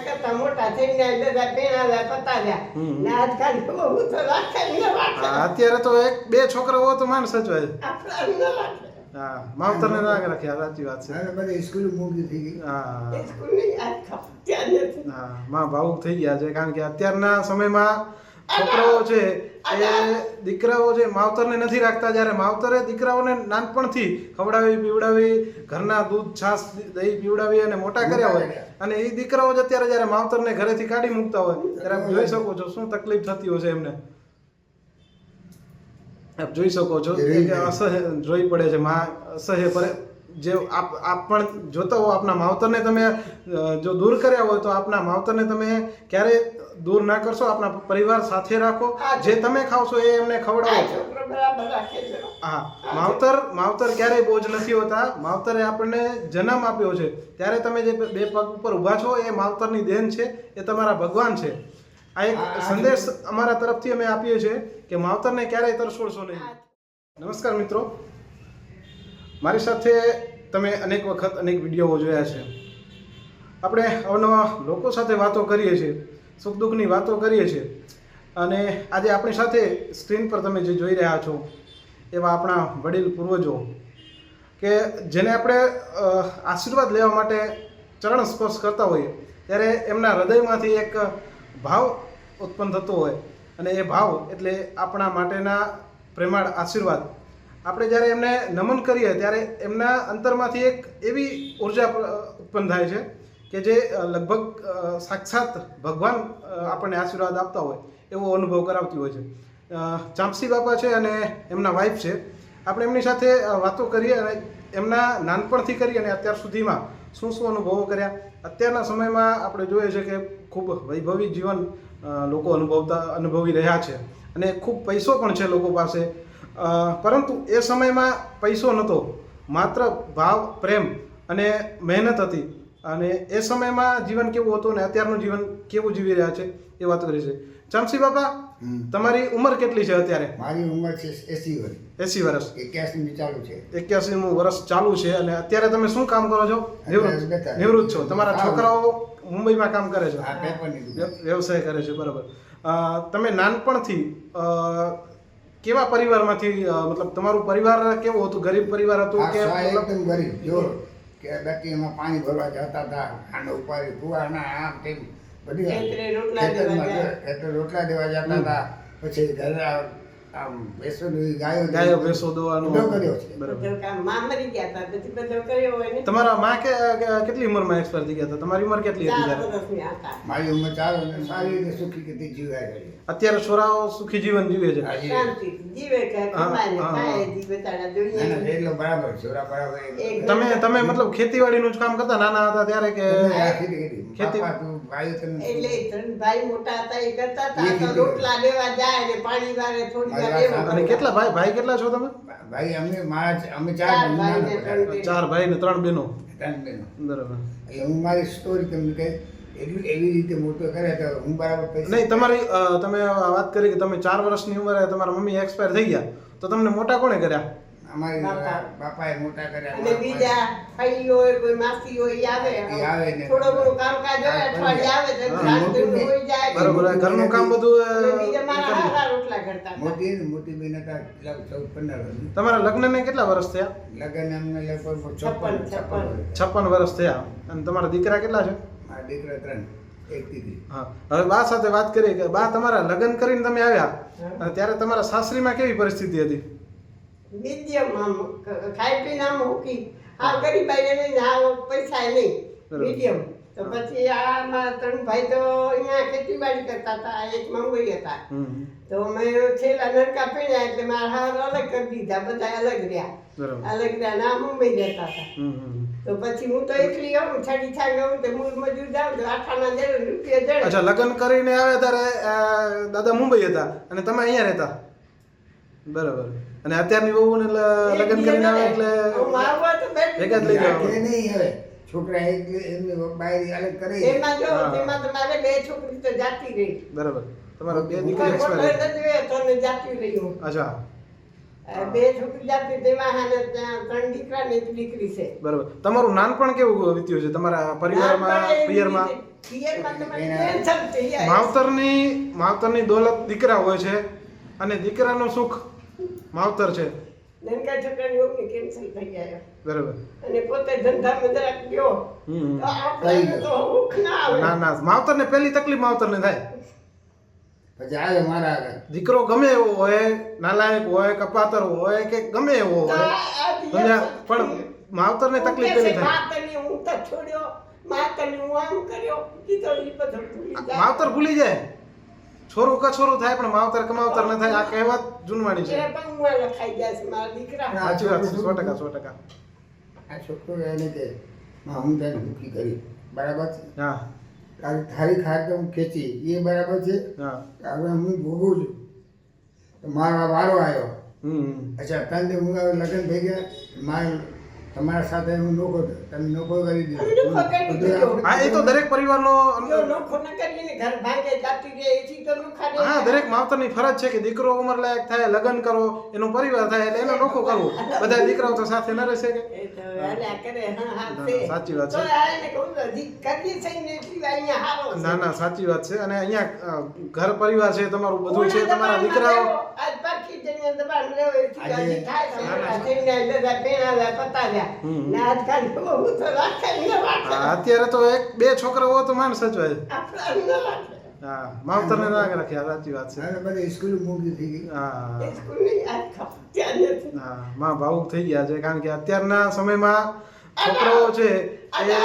કરતા મોટા થઈને. ને આજકાલ તો અત્યારે તો એક બે છોકરો હોય તો માન સચવાય. હા માવતરને ના રાખ્યા સાચી વાત છે. બધી સ્કૂલ મોંઘી થઈ ગઈ. હા. એ સ્કૂલની આજ ખબર ત્યાં નથી હા માં ભાવુક થઈ ગયા છે કારણ કે અત્યારના સમયમાં છોકરાઓ છે એ દીકરાઓ છે માવતરને નથી રાખતા જ્યારે માવતરે દીકરાઓને નાનપણથી ખવડાવી પીવડાવી ઘરના દૂધ છાશ દહીં પીવડાવી અને મોટા કર્યા હોય. અને એ દીકરાઓ જ અત્યારે જ્યારે માવતરને ઘરેથી કાઢી મૂકતા હોય ત્યારે આપ જોઈ શકો છો શું તકલીફ થતી હશે એમને. આપ જોઈ શકો છો કે અસહ્ય જોઈ પડે છે મા અસહ્ય જે આપ આપ પણ જોતા હો આપના માવતરને તમે જો દૂર કર્યા હોય તો આપના માવતરને તમે ક્યારે દૂર ના કરશો? આપના પરિવાર સાથે રાખો. જે તમે ખાવશો એ એમને ખવડાવો. હા માવતર માવતર ક્યારેય બોજ નથી હોતા. માવતરે આપણને જન્મ આપ્યો છે. ત્યારે તમે જે બે પગ ઉપર ઊભા છો એ માવતરની દેન છે એ તમારા ભગવાન છે. આ એક સંદેશ અમારા તરફથી અમે આપીએ છીએ કે માવતરને ક્યારેય તરછોડશો નહીં. નમસ્કાર મિત્રો. મારી સાથે તમે અનેક વખત અનેક વિડીયોઓ જોયા છે. આપણે અવનવા લોકો સાથે વાતો કરીએ છીએ સુખ દુઃખની વાતો કરીએ છીએ અને આજે આપણી સાથે સ્ક્રીન પર તમે જે જોઈ રહ્યા છો, એવા આપણા વડીલ પૂર્વજો કે જેને આપણે આશીર્વાદ લેવા માટે ચરણ સ્પર્શ કરતા હોઈએ, ત્યારે એમના હૃદયમાંથી એક ભાવ ઉત્પન્ન થતો હોય અને એ ભાવ એટલે આપણા માટેના પ્રેમાળ આશીર્વાદ. આપણે જ્યારે એમને નમન કરીએ ત્યારે એમના અંતરમાંથી એક એવી ઊર્જા ઉત્પન્ન થાય છે કે જે લગભગ સાક્ષાત ભગવાન આપણને આશીર્વાદ આપતા હોય એવો અનુભવ કરાવતી હોય છે. ચાંપસી બાપા છે અને એમના વાઈફ છે. આપણે એમની સાથે વાતો કરીએ અને એમના નાનપણથી કરી અને અત્યાર સુધીમાં શું શું અનુભવો કર્યા. અત્યારના સમયમાં આપણે જોઈએ છે કે ખૂબ વૈભવી જીવન લોકો અનુભવતા, અનુભવી રહ્યા છે અને ખૂબ પૈસો પણ છે લોકો પાસે. પરંતુ એ સમયમાં પૈસો નહોતો માત્ર ભાવ પ્રેમ અને મહેનત હતી. અને એ સમયમાં જીવન કેવું હતું ને અત્યારનું જીવન કેવું જીવી રહ્યા છે એ વાત કરી છે. ચામસી બાપા તમારી ઉંમર કેટલી છે અત્યારે? મારી ઉંમર છે એસી વર્ષ એસી વર્ષ એક્યાસી ચાલુ છે. એક્યાસીમું વર્ષ ચાલુ છે અને અત્યારે તમે શું કામ કરો છો? નિવૃત્ત છો. તમારા છોકરાઓ મુંબઈમાં કામ કરે છે? વ્યવસાય કરે છે બરાબર. તમે નાનપણથી કેવા પરિવારમાંથી મતલબ તમારું પરિવાર કેવું હતું? ગરીબ પરિવાર હતું કે મતલબ એકદમ ગરીબ જો કે બેટીમાં પાણી ભરવા જતા હતા આને ઉપાડી કુવાના આમ તેમ બધી રોટલા દેવા જતા હતા પછી ઘરે આમ બેસોડી ગાયો ગાયો ભેંસો દોવાનું. કર્યો છે. બરાબર. માં મરી ગયા હતા પછી બધો કર્યો હોય ને? તમારા માં કે કે- કેટલી ઉંમરમાં એક્સપાયર થઈ ગયા હતા તમારી ઉંમર કેટલી હતી મારી ઉંમર ચાર સારી રીતે સુખી રીતે જીવ્યા કરી અત્યારે છોરાઓ સુખી જીવન જીવે છે. શાંતિ. જીવે કે કમાય ખાય હા. જી બચારા ના, જોઈએ ના, એટલો બરાબર છોરા બરાબર તમે તમે મતલબ ખેતીવાડીનું જ કામ કરતા? નાના હતા ત્યારે કે ખેતી ભાઈ એટલે ભાઈ મોટા હતા એ કરતા હતા. રોટલા લેવા જાય ને પાણી વારે થોડી અને કેટલા ભાઈ? ભાઈ કેટલા છો તમે? ભાઈ અમે મારા અમે ચાર ચાર ભાઈ ને ત્રણ હતા. ચાર ભાઈ ને ત્રણ બહેનો? ત્રણ બહેનો. બરાબર. હું મારી સ્ટોરી તમને કહી એટલું એવી રીતે મોટો કરે તો હું બરાબર નહીં તમારી તમે વાત કરી કે તમે ચાર વર્ષની ઉંમરે તમારા મમ્મી એક્સપાયર થઈ ગયા. તો તમને મોટા કોણે કર્યા? અમારી બાપા. બાપાએ મોટા કર્યા. અને બીજા ભાઈ હોય કોઈ માસી હોય આવે. આવે થોડો ઘણો કામકાજ હોય અઠવાડિયે આવે તો હા, રાત મોટું દિવસ ને. હોય જાય. બરોબર આ ઘરનું કામ બધું બીજા મારા હારા રોટલા કરતા. મોટી ને મોટી બેન હતા ચૌદ પંદર. તમારા લગ્નને કેટલા વર્ષ થયા લગ્ન અમને લગભગ છપ્પન, છપ્પન છપ્પન. વર્ષ. થયા અને તમારા દીકરા કેટલા છે મારા દીકરા ત્રણ એક દીકરી હા હવે બા સાથે વાત કરીએ કે બા તમારા લગ્ન કરીને તમે આવ્યા ત્યારે તમારા સાસરીમાં કેવી પરિસ્થિતિ હતી મીડિયમ આમ ખાઈ પીને આમ મૂકી આ ગરીબાઈ નહીં આ પૈસા નહીં. મીડિયમ તો પછી આમાં ત્રણ ભાઈ તો અહીંયા ખેતીવાડી કરતા હતા એક મુંબઈ હતા. તો મેં છેલ્લા નરકા પીણ્યા એટલે મારા હાર અલગ કરી દીધા બધા અલગ રહ્યા. અલગ રહ્યા ના મુંબઈ રહેતા હતા. તો પછી હું તો એકલી આવું છડી છાડી આવું તો મૂળ મજૂર જાઉં તો આઠાના જડે રૂપિયા જડે. અચ્છા લગ્ન કરીને આવે ત્યારે દાદા મુંબઈ હતા અને તમે અહીંયા રહેતા? બરાબર. અને અત્યારની બહુ લગ્ન કરીને આવે એટલે ભેગા જ લઈ જાવ નહીં હવે? છોકરા એક એમને બાયરી અલગ કરે. એમાં જો. તેમાં તમારે બે છોકરી તો જાતી રહી. બરાબર. તમારો બે દીકરા એક્સપાયર થઈ તો ને જાતી રહી અચ્છા. બે છોકરી જાતી તેમાં હાને ત્યાં ત્રણ દીકરા ને એક દીકરી છે. બરાબર. તમારું નાનપણ કેવું વીત્યું છે? તમારા પરિવારમાં પિયરમાં. માવતરની માવતરની દોલત દીકરા હોય છે અને દીકરાનું સુખ માવતર છે. નનકા છોકરાની વહુને કેન્સલ થઈ જાય બરાબર. અને પોતે ધંધામાં જરાક ગયો. તો આપણને તો ભૂખ ના આવે. ના ના. માવતરને પહેલી તકલીફ માવતરને થાય. પછી આવે મારા દીકરો ગમે એવો હોય નાલાયક હોય કપાતર હોય કે ગમે એવો હોય? પણ માવતરને ને તકલીફ કહે પેલી થાય. માતરની હું તો છોડ્યો માતરની હું આમ કર્યો. ઈ ઈ બધું માવતર ભૂલી જાય. છોરું કછોરું થાય પણ માવતર કમાવતર ન થાય આ કહેવત જૂનવાણી છે. એ પણ હું લખાઈ જાય છે મારા દીકરા. સાચી વાત છે સો ટકા સો ટકા. આ છોકરો એને કે માં હું તને દુઃખી કરી. બરાબર છે? હા. તારી થારી ખાટ હું ખેંચી. એ બરાબર છે? હા. હવે હું ભોગું છું. તો મારો વારો આવ્યો. હમ. અચ્છા દિવસ હું લગ્ન થઈ ગયા મારે તમારા સાથે હું નોખો તમે નોખો કરી દીધો. હા એ તો દરેક પરિવારનો નોખો ન કરીએ ને ઘર ભાંગે જાતી રહે એથી તો નોખા રહે. હા દરેક માવતરની ફરજ છે કે દીકરો ઉંમર લાયક થાય લગ્ન કરો એનો પરિવાર થાય એટલે એનો નોખો કરવો. બધા દીકરાઓ તો સાથે ન રહેશે કે? એ તો હાલ્યા કરે, હા, હા, સાચી વાત છે. ને એટલી અહીંયા હારો ના ના સાચી વાત છે. અને અહીંયા ઘર પરિવાર છે તમારું બધું છે તમારા દીકરાઓ. થાય. ને આજકાલ બહુ તો રાખે ને અત્યારે તો એક બે છોકરાઓ હોય તો માન સચવાય. આપણા રાખે. હા માવતરને રાગ રાખ્યા સાચી વાત છે. બધી સ્કૂલ મોંઘી થઈ ગઈ. હા. એ સ્કૂલની આજ ખબર હા માં ભાવુક થઈ ગયા છે કારણ કે અત્યારના સમયમાં છોકરાઓ છે એ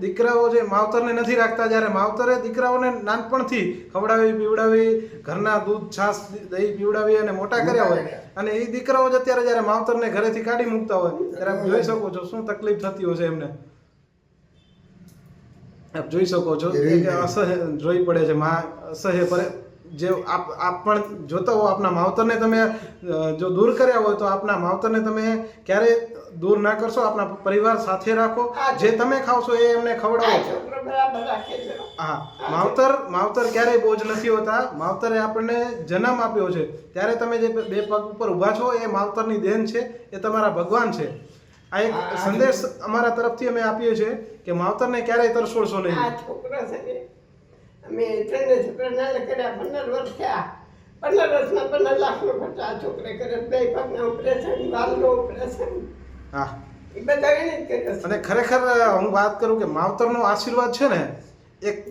દીકરાઓ છે માવતરને નથી રાખતા. જ્યારે માવતરે દીકરાઓને નાનપણથી ખવડાવી પીવડાવી ઘરના દૂધ છાશ દહીં પીવડાવી અને મોટા કર્યા હોય અને એ દીકરાઓ જ અત્યારે જ્યારે માવતરને ઘરેથી કાઢી મૂકતા હોય ત્યારે આપ જોઈ શકો છો શું તકલીફ થતી હશે એમને. આપ જોઈ શકો છો જોઈ પડે છે મા અસહ્ય જે આપ આપ પણ જોતા હો આપના માવતરને તમે જો દૂર કર્યા હોય તો આપના માવતરને તમે ક્યારે દૂર ના કરશો? આપના પરિવાર સાથે રાખો. જે તમે ખાવશો એ એમને ખવડાવો. હા માવતર માવતર ક્યારેય બોજ નથી હોતા. માવતરે આપણને જન્મ આપ્યો છે. ત્યારે તમે જે બે પગ ઉપર ઊભા છો એ માવતરની દેન છે એ તમારા ભગવાન છે. આ એક સંદેશ અમારા તરફથી અમે આપીએ છીએ કે માવતરને ક્યારેય તરસોડશો નહીં. અમે ત્રણે છોકરા નાના કર્યા પંદર વર્ષ થયા. પંદર વર્ષમાં પંદર લાખનો ખર્ચ આ છોકરે કર્યો. બે પગના ઓપરેશન વાલનો ઓપરેશન હા. એ બધા એને જ કર્યો અને ખરેખર હું વાત કરું કે માવતરનો આશીર્વાદ છે ને એક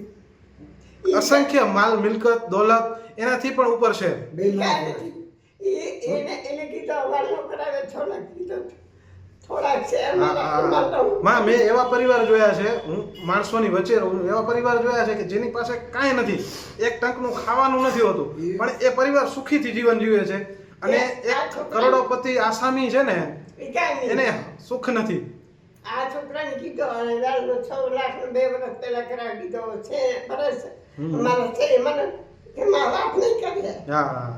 અસંખ્ય માલ મિલકત દોલત એનાથી પણ ઉપર છે. બે લાખ એ- એને એને કીધો વાલનો કરાવે લાખ છે તો હા. માં મેં એવા પરિવાર જોયા છે હું માણસોની વચ્ચે રહું એવા પરિવાર જોયા છે કે જેની પાસે કાંઈ નથી. એક ટંકનું ખાવાનું નથી હોતું. પણ એ પરિવાર સુખીથી જીવન જીવે છે. અને એક કરોડોપતિ આસામી છે ને એ કાંઈ નહીં. એને સુખ નથી. આ છોકરાને કીધો અને વાલનો છ લાખ બે વર્ષ પહેલા કરાવી દીધો છે હમ. અમારા છે મને એમાં વાત નહીં કરીએ હા.